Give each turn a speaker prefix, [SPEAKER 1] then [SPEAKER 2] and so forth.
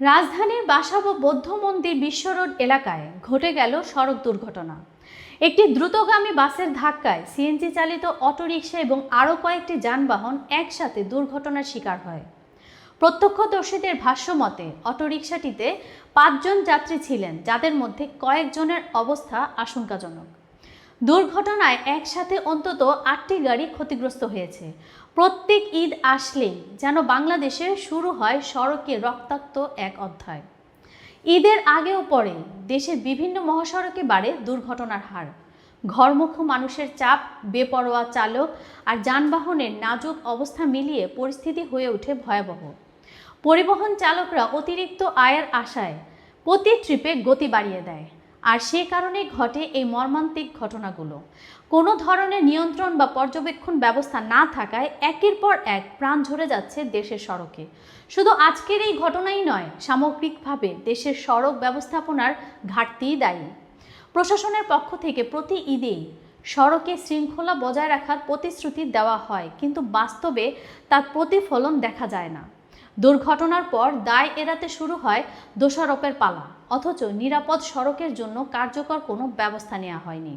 [SPEAKER 1] রাজধানীর বাসাব বৌদ্ধ মন্দির বিশ্ব রোড এলাকায় ঘটে গেল সড়ক দুর্ঘটনা। একটি দ্রুতগামী বাসের ধাক্কায় সিএনজি চালিত অটোরিকশা এবং আরও কয়েকটি যানবাহন একসাথে দুর্ঘটনার শিকার হয়। প্রত্যক্ষদর্শীদের ভাষ্য মতে, অটোরিকশাটিতে পাঁচজন যাত্রী ছিলেন, যাদের মধ্যে কয়েকজনের অবস্থা আশঙ্কাজনক। দুর্ঘটনায় একসাথে অন্তত আটটি গাড়ি ক্ষতিগ্রস্ত হয়েছে। প্রত্যেক ঈদ আসলেই যেন বাংলাদেশে শুরু হয় সড়কে রক্তাক্ত এক অধ্যায়। ঈদের আগে ও পরে দেশের বিভিন্ন মহাসড়কে বাড়ে দুর্ঘটনার হার। ঘরমুখ মানুষের চাপ, বেপরোয়া চালক আর যানবাহনের নাজুক অবস্থা মিলিয়ে পরিস্থিতি হয়ে ওঠে ভয়াবহ। পরিবহন চালকরা অতিরিক্ত আয়ের আশায় প্রতি ট্রিপে গতি বাড়িয়ে দেয়। আর সে কারণে ঘটে এই মর্মান্তিক ঘটনাগুলো। কোনো ধরনের নিয়ন্ত্রণ বা পর্যবেক্ষণ ব্যবস্থা না থাকায় একের পর এক প্রাণ ঝরে যাচ্ছে দেশের সড়কে। শুধু আজকের এই ঘটনাই নয়, সামগ্রিকভাবে দেশের সড়ক ব্যবস্থাপনার ঘাটতিই দায়ী। প্রশাসনের পক্ষ থেকে প্রতি ঈদেই সড়কে শৃঙ্খলা বজায় রাখার প্রতিশ্রুতি দেওয়া হয়, কিন্তু বাস্তবে তার প্রতিফলন দেখা যায় না। দুর্ঘটনার পর দায় এড়াতে শুরু হয় দোষারোপের পালা। অথচ নিরাপদ সড়কের জন্য কার্যকর কোনো ব্যবস্থা নেওয়া হয়নি।